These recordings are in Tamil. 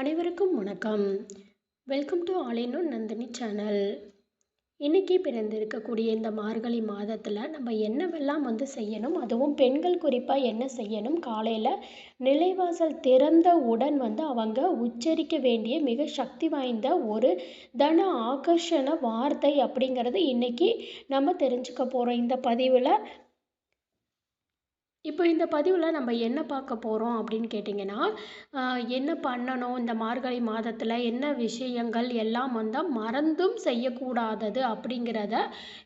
அனைவருக்கும் வணக்கம். வெல்கம் டு ஆலினோ நந்தினி சேனல் இன்றைக்கி பிறந்திருக்கக்கூடிய இந்த மார்கழி மாதத்தில் நம்ம என்னவெல்லாம் வந்து செய்யணும் அதுவும் பெண்கள் குறிப்பாக என்ன செய்யணும் காலையில் நிலைவாசல் திறந்த உடன் வந்து அவங்க உச்சரிக்க வேண்டிய மிக சக்தி வாய்ந்த ஒரு தன ஆகர்ஷண வார்த்தை அப்படிங்கிறது இன்றைக்கி நம்ம தெரிஞ்சுக்க போகிறோம் இந்த பதிவில் இப்போ இந்த பதிவில் நம்ம என்ன பார்க்க போகிறோம் அப்படின்னு கேட்டிங்கன்னா என்ன பண்ணணும்? இந்த மார்கழி மாதத்தில் என்ன விஷயங்கள் எல்லாம் வந்து மறந்தும் செய்யக்கூடாதது அப்படிங்கிறத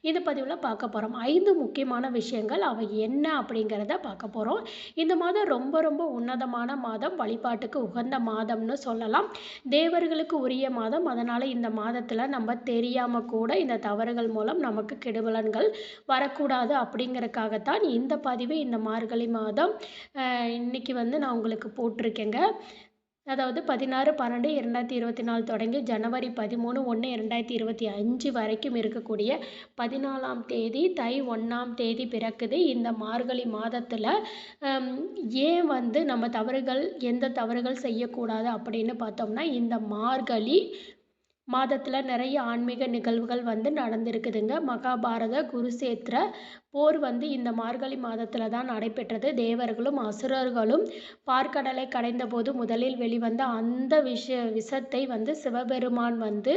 இந்த பதிவில் பார்க்க போகிறோம் ஐந்து முக்கியமான விஷயங்கள் அவை என்ன அப்படிங்கிறத பார்க்க போகிறோம் இந்த மாதம் ரொம்ப ரொம்ப உன்னதமான மாதம் வழிபாட்டுக்கு உகந்த மாதம்னு சொல்லலாம். தேவர்களுக்கு உரிய மாதம். அதனால் இந்த மாதத்தில் நம்ம தெரியாமல் கூட இந்த தவறுகள் மூலம் நமக்கு கெடுபலன்கள் வரக்கூடாது அப்படிங்கிறதுக்காகத்தான் இந்த பதிவு இந்த மார்கழி மார்கழி மாதம். இன்றைக்கி வந்து நான் உங்களுக்கு போட்டிருக்கேங்க. அதாவது பதினாறு பன்னெண்டு இரண்டாயிரத்தி இருபத்தி நாலு தொடங்கி ஜனவரி பதிமூணு ஒன்று இரண்டாயிரத்தி இருபத்தி அஞ்சு வரைக்கும் இருக்கக்கூடிய பதினாலாம் தேதி தை ஒன்றாம் தேதி பிறக்குது. இந்த மார்கழி மாதத்தில் ஏன் வந்து நம்ம தவறுகள் எந்த தவறுகள் செய்யக்கூடாது அப்படின்னு பார்த்தோம்னா இந்த மார்கழி மாதத்தில் நிறைய ஆன்மீக நிகழ்வுகள் வந்து நடந்திருக்குதுங்க. மகாபாரத குருசேத்திர போர் வந்து இந்த மார்கழி மாதத்தில் தான் நடைபெற்றது. தேவர்களும் அசுரர்களும் பார்க்கடலை கடைந்த போது முதலில் வெளிவந்த அந்த விஷ விஷத்தை வந்து சிவபெருமான் வந்து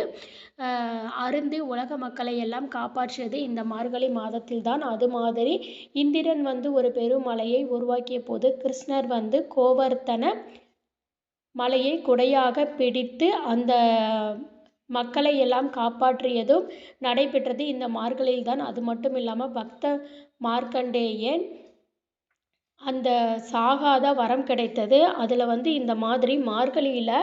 அருந்தி உலக மக்களை எல்லாம் காப்பாற்றியது இந்த மார்கழி மாதத்தில் தான். அது மாதிரி இந்திரன் வந்து ஒரு பெருமலையை உருவாக்கிய போது கிருஷ்ணர் வந்து கோவர்த்தன மலையை குடையாக பிடித்து அந்த மக்களை எல்லாம் காப்பாற்றியதும் நடைபெற்றது. இந்த மார்கழியில் தான் அது மட்டும் இல்லாமல் பக்த மார்க்கண்டேயன் அந்த சாகாத வரம் கிடைத்தது. அதில் வந்து இந்த மாதிரி மார்கழியில்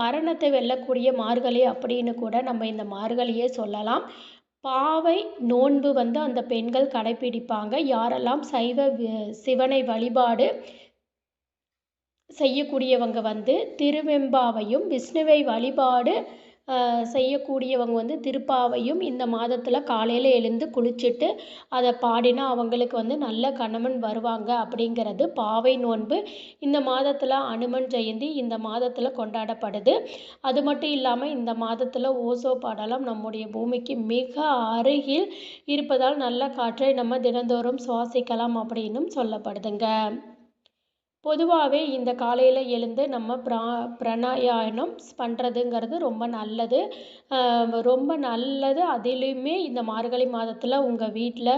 மரணத்தை வெல்லக்கூடிய மார்கழி அப்படின்னு கூட நம்ம இந்த மார்கழியே சொல்லலாம். பாவை நோன்பு வந்து அந்த பெண்கள் கடைப்பிடிப்பாங்க. யாரெல்லாம் சைவ சிவனை வழிபாடு செய்யக்கூடியவங்க வந்து திருவெம்பாவையும் விஷ்ணுவை வழிபாடு செய்யக்கூடியவங்க வந்து திருப்பாவையும் இந்த மாதத்தில் காலையில் எழுந்து குளிச்சுட்டு அதை பாடினா அவங்களுக்கு வந்து நல்ல கணவன் வருவாங்க அப்படிங்கிறது பாவை நோன்பு. இந்த மாதத்தில் அனுமன் ஜெயந்தி இந்த மாதத்தில் கொண்டாடப்படுது. அது மட்டும் இல்லாமல் இந்த மாதத்தில் ஓசோ பாடலாம் நம்முடைய பூமிக்கு மிக அருகில் இருப்பதால் நல்ல காற்றை நம்ம தினந்தோறும் சுவாசிக்கலாம் அப்படின்னும் சொல்லப்படுதுங்க. பொதுவாகவே இந்த காலையில் எழுந்து நம்ம ப்ரா பிராணாயாமம் பண்ணுறதுங்கிறது ரொம்ப நல்லது. ரொம்ப நல்லது. அதிலையுமே இந்த மார்கழி மாதத்தில் உங்கள் வீட்டில்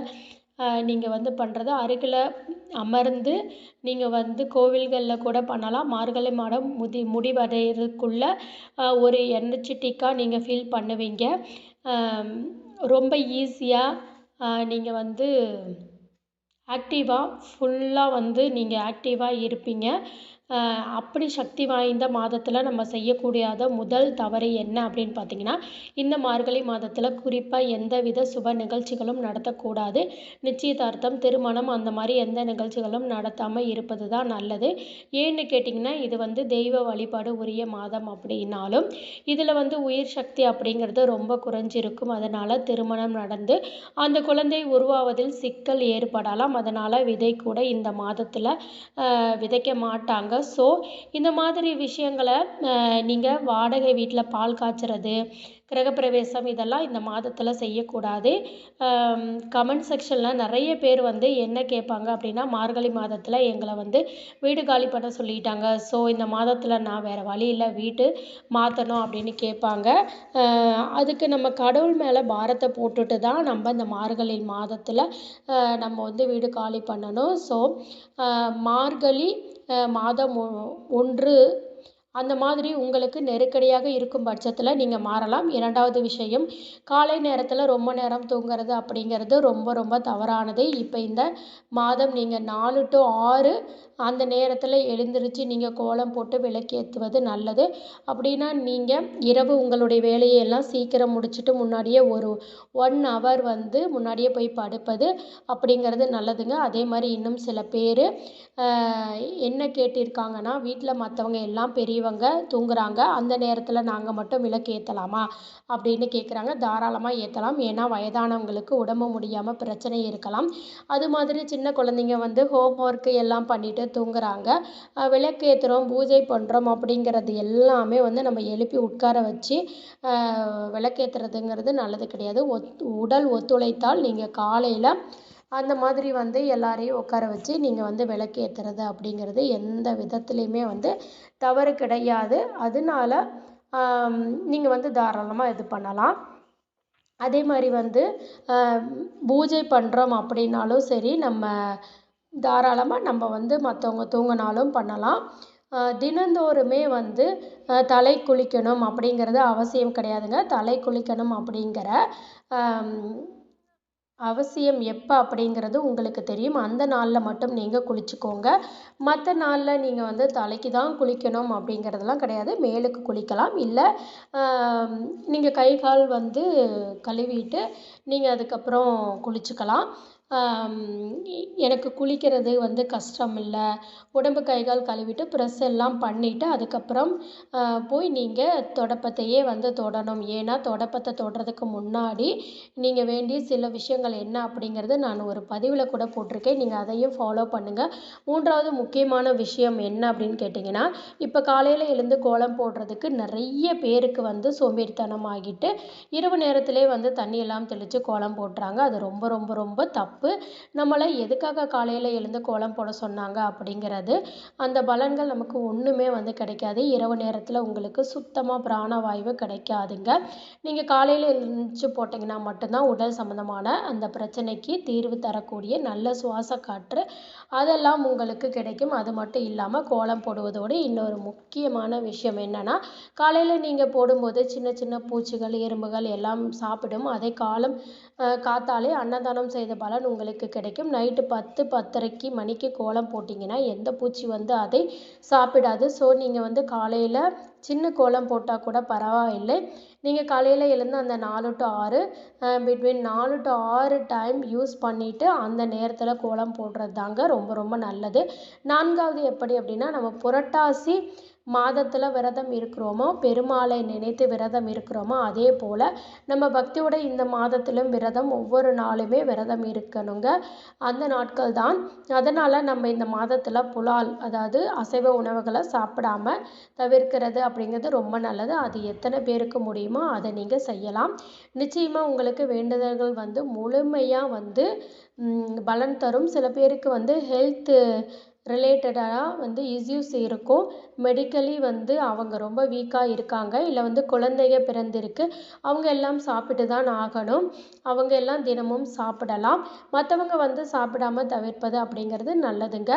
நீங்கள் வந்து பண்ணுறது அருகில் அமர்ந்து நீங்கள் வந்து கோவில்களில் கூட பண்ணலாம். மார்கழி மாதம் முதி முடிவடைகிறதுக்குள்ள ஒரு எனர்ஜிட்டிக்காக நீங்கள் ஃபீல் பண்ணுவீங்க. ரொம்ப ஈஸியாக நீங்கள் வந்து ஆக்டிவாக ஃபுல்லாக வந்து நீங்கள் ஆக்டிவாக இருப்பீங்க. அப்படி சக்தி வாய்ந்த மாதத்தில் நம்ம செய்யக்கூடியாத முதல் தவறு என்ன அப்படின்னு பார்த்தீங்கன்னா இந்த மார்கழி மாதத்தில் குறிப்பாக எந்த வித சுப நிகழ்ச்சிகளும் நடத்தக்கூடாது. நிச்சயதார்த்தம் திருமணம் அந்த மாதிரி எந்த நிகழ்ச்சிகளும் நடத்தாமல் இருப்பது தான் நல்லது. ஏன்னு கேட்டிங்கன்னா இது வந்து தெய்வ வழிபாடு உரிய மாதம் அப்படின்னாலும் இதில் வந்து உயிர் சக்தி அப்படிங்கிறது ரொம்ப குறைஞ்சிருக்கும். அதனால் திருமணம் நடந்து அந்த குழந்தை உருவாவதில் சிக்கல் ஏற்படலாம். அதனால் விதை கூட இந்த மாதத்தில் விதைக்க மாட்டாங்க. ஸோ இந்த மாதிரி விஷயங்களை நீங்கள் வாடகை வீட்டில் பால் காய்ச்சறது கிரகப்பிரவேசம் இதெல்லாம் இந்த மாதத்தில் செய்யக்கூடாது. கமெண்ட் செக்ஷனில் நிறைய பேர் வந்து என்ன கேட்பாங்க அப்படின்னா மார்கழி மாதத்தில் எங்களை வந்து வீடு காலி பண்ண சொல்லிட்டாங்க. ஸோ இந்த மாதத்தில் நான் வேறு வழி இல்லை வீட்டு மாற்றணும் அப்படின்னு கேட்பாங்க. அதுக்கு நம்ம கடவுள் மேலே பாரத்தை போட்டுட்டு தான் நம்ம இந்த மார்கழி மாதத்தில் நம்ம வந்து வீடு காலி பண்ணணும். ஸோ மார்கழி மாதம் ஒன்று அந்த மாதிரி உங்களுக்கு நெருக்கடியாக இருக்கும் பட்சத்தில் நீங்கள் மாறலாம். இரண்டாவது விஷயம் காலை நேரத்தில் ரொம்ப நேரம் தூங்குறது அப்படிங்கிறது ரொம்ப ரொம்ப தவறானது. இப்போ இந்த மாதம் நீங்கள் நாலு டு ஆறு அந்த நேரத்தில் எழுந்திரிச்சு நீங்கள் கோலம் போட்டு விளக்கேற்றுவது நல்லது. அப்படின்னா நீங்கள் இரவு உங்களுடைய வேலையை எல்லாம் சீக்கிரம் முடிச்சுட்டு முன்னாடியே ஒரு ஒன் ஹவர் வந்து முன்னாடியே போய் படுப்பது அப்படிங்கிறது நல்லதுங்க. அதே மாதிரி இன்னும் சில பேர் என்ன கேட்டிருக்காங்கன்னா வீட்டில் மற்றவங்க எல்லாம் பெரியவங்க இவங்க தூங்குறாங்க. அந்த நேரத்தில் நாங்கள் மட்டும் விளக்கு ஏற்றலாமா அப்படின்னு கேட்குறாங்க தாராளமாக ஏற்றலாம் ஏன்னா வயதானவங்களுக்கு உடம்பு முடியாமல் பிரச்சனை இருக்கலாம். அது மாதிரி சின்ன குழந்தைங்க வந்து ஹோம் ஒர்க்கு எல்லாம் பண்ணிட்டு தூங்குறாங்க. விளக்கு ஏற்றுறோம் பூஜை பண்ணுறோம் அப்படிங்கிறது எல்லாமே வந்து நம்ம எழுப்பி உட்கார வச்சு விளக்கேத்துறதுங்கிறது நல்லது கிடையாது. ஒத் உடல் ஒத்துழைத்தால் நீங்கள் காலையில் அந்த மாதிரி வந்து எல்லாரையும் உட்கார வச்சு நீங்கள் வந்து விளக்கேத்துறது அப்படிங்கிறது எந்த விதத்துலேயுமே வந்து தவறு கிடையாது. அதனால நீங்கள் வந்து தாராளமாக இது பண்ணலாம். அதே மாதிரி வந்து பூஜை பண்ணுறோம் அப்படின்னாலும் சரி நம்ம தாராளமாக நம்ம வந்து மற்றவங்க தூங்கினாலும் பண்ணலாம். தினந்தோறுமே வந்து தலை குளிக்கணும் அப்படிங்கிறது அவசியம் கிடையாதுங்க. தலை குளிக்கணும் அப்படிங்கிற அவசியம் எப்போ அப்படிங்கிறது உங்களுக்கு தெரியும். அந்த நாளில் மட்டும் நீங்கள் குளிச்சுக்கோங்க. மற்ற நாளில் நீங்கள் வந்து தலைக்கு தான் குளிக்கணும் அப்படிங்கிறதெல்லாம் கிடையாது. மேலுக்கு குளிக்கலாம். இல்லை நீங்கள் கை கால் வந்து கழுவிட்டு நீங்கள் அதுக்கப்புறம் குளிச்சுக்கலாம். எனக்கு குளிக்கிறது வந்து கஷ்டம் இல்லை உடம்பு கை கால் கழுவிட்டு ப்ரெஸ் எல்லாம் பண்ணிவிட்டு அதுக்கப்புறம் போய் நீங்கள் தொடப்பத்தையே வந்து தொடணும். ஏன்னா தொடப்பத்தை தொடுறதுக்கு முன்னாடி நீங்கள் வேண்டிய சில விஷயங்கள் என்ன அப்படிங்கிறது நான் ஒரு பதிவில் கூட போட்டிருக்கேன். நீங்கள் அதையும் ஃபாலோ பண்ணுங்கள் மூன்றாவது முக்கியமான விஷயம் என்ன அப்படின்னு கேட்டிங்கன்னா இப்போ காலையில் எழுந்து கோலம் போடுறதுக்கு நிறைய பேருக்கு வந்து சோம்பேறித்தனம் ஆகிட்டு இரவு நேரத்திலே வந்து தண்ணி எல்லாம் தெளித்து கோலம் போட்டுறாங்க. அது ரொம்ப ரொம்ப ரொம்ப தப்பு. தப்பு. நம்மளை எதுக்காக காலையில் எழுந்து கோலம் போட சொன்னாங்க அப்படிங்கிறது அந்த பலன்கள் நமக்கு ஒன்றுமே வந்து கிடைக்காது. இரவு நேரத்தில் உங்களுக்கு சுத்தமாக பிராணவாயு கிடைக்காதுங்க. நீங்கள் காலையில் எழுந்துச்சு போட்டிங்கன்னா மட்டும்தான் உடல் சம்மந்தமான அந்த பிரச்சனைக்கு தீர்வு தரக்கூடிய நல்ல சுவாச காற்று அதெல்லாம் உங்களுக்கு கிடைக்கும். அது மட்டும் இல்லாமல் கோலம் போடுவதோடு இன்னொரு முக்கியமான விஷயம் என்னென்னா காலையில் நீங்கள் போடும்போது சின்ன சின்ன பூச்சிகள் எறும்புகள் எல்லாம் சாப்பிடும். அதை காலம் காத்தாலே அன்னதானம் செய்த பலன் உங்களுக்கு கிடைக்கும். நைட்டு பத்து பத்தரைக்கு மணிக்கு கோலம் போட்டிங்கன்னா எந்த பூச்சி வந்து அதை சாப்பிடாது. ஸோ நீங்கள் வந்து காலையில் சின்ன கோலம் போட்டால் கூட பரவாயில்லை. நீங்கள் காலையில் எழுந்து அந்த நாலு டு ஆறு பிட்வீன் நாலு டு ஆறு டைம் யூஸ் பண்ணிவிட்டு அந்த நேரத்தில் கோலம் போடுறது தாங்க ரொம்ப ரொம்ப நல்லது. நான்காவது எப்படி அப்படின்னா நம்ம புரட்டாசி மாதத்தில் விரதம் இருக்கிறோமோ பெருமாளை நினைத்து விரதம் இருக்கிறோமோ அதே போல் நம்ம பக்தியோட இந்த மாதத்திலும் விரதம் ஒவ்வொரு நாளுமே விரதம் இருக்கணுங்க. அந்த நாட்கள் தான். அதனால் நம்ம இந்த மாதத்தில் புலால் அதாவது அசைவ உணவுகளை சாப்பிடாம தவிர்க்கிறது அப்படிங்கிறது ரொம்ப நல்லது. அது எத்தனை பேருக்கு முடியுமோ அதை நீங்கள் செய்யலாம். நிச்சயமாக உங்களுக்கு வேண்டுதல்கள் வந்து முழுமையாக வந்து பலன் தரும். சில பேருக்கு வந்து ஹெல்த்து ரிலேட்டடாக வந்து இஸ்யூஸ் இருக்கும். மெடிக்கலி வந்து அவங்க ரொம்ப வீக்காக இருக்காங்க. இல்லை வந்து குழந்தைங்க பிறந்திருக்கு. அவங்க எல்லாம் சாப்பிட்டு தான் ஆகணும். அவங்க எல்லாம் தினமும் சாப்பிடலாம். மற்றவங்க வந்து சாப்பிடாம தவிர்ப்பது அப்படிங்கிறது நல்லதுங்க.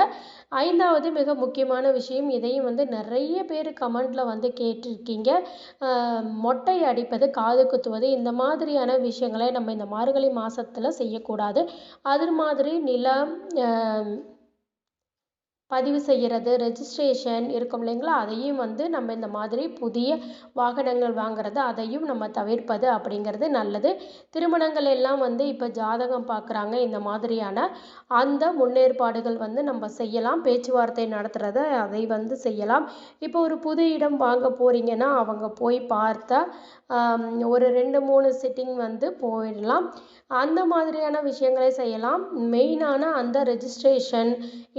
ஐந்தாவது மிக முக்கியமான விஷயம் இதையும் வந்து நிறைய பேர் கமெண்டில் வந்து கேட்டிருக்கீங்க. மொட்டை அடிப்பது காது குத்துவது இந்த மாதிரியான விஷயங்களை நம்ம இந்த மார்கழி மாதத்தில் செய்யக்கூடாது. அது மாதிரி நிலம் பதிவு செய்கிறது ரெஜிஸ்ட்ரேஷன் இருக்கும் இல்லைங்களா? அதையும் வந்து நம்ம இந்த மாதிரி புதிய வாகனங்கள் வாங்குறது அதையும் நம்ம தவிர்ப்பது அப்படிங்கிறது நல்லது. திருமணங்கள் எல்லாம் வந்து இப்போ ஜாதகம் பார்க்குறாங்க இந்த மாதிரியான அந்த முன்னேற்பாடுகள் வந்து நம்ம செய்யலாம். பேச்சுவார்த்தை நடத்துகிறத அதை வந்து செய்யலாம். இப்போ ஒரு புது இடம் வாங்க போகிறீங்கன்னா அவங்க போய் பார்த்தா ஒரு ரெண்டு மூணு சிட்டிங் வந்து போயிடலாம். அந்த மாதிரியான விஷயங்களை செய்யலாம். மெயினான அந்த ரெஜிஸ்ட்ரேஷன்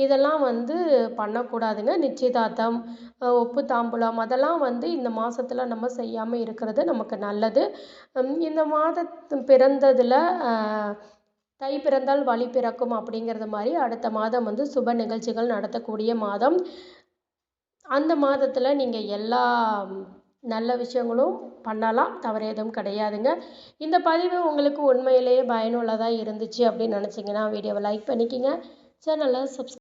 இதெல்லாம் வந்து பண்ணக்கூடாதுங்க. நிச்சயதார்த்தம் ஒப்பு தாம்பூலம் அதெல்லாம் வந்து இந்த மாதத்துல நம்ம செய்யாமல் இருக்கிறது நமக்கு நல்லது. இந்த மாதத்து பிறந்ததில் தை பிறந்தால் வழி பிறக்கும் அப்படிங்கிறது மாதிரி அடுத்த மாதம் வந்து சுப நிகழ்ச்சிகள் நடத்தக்கூடிய மாதம். அந்த மாதத்தில் நீங்கள் எல்லா நல்ல விஷயங்களும் பண்ணலாம். தவறு எதுவும் கிடையாதுங்க. இந்த பதிவு உங்களுக்கு உண்மையிலேயே பயனுள்ளதாக இருந்துச்சு அப்படின்னு நினச்சிங்கன்னா வீடியோவை லைக் பண்ணிக்கோங்க. சேனலை சப்ஸ்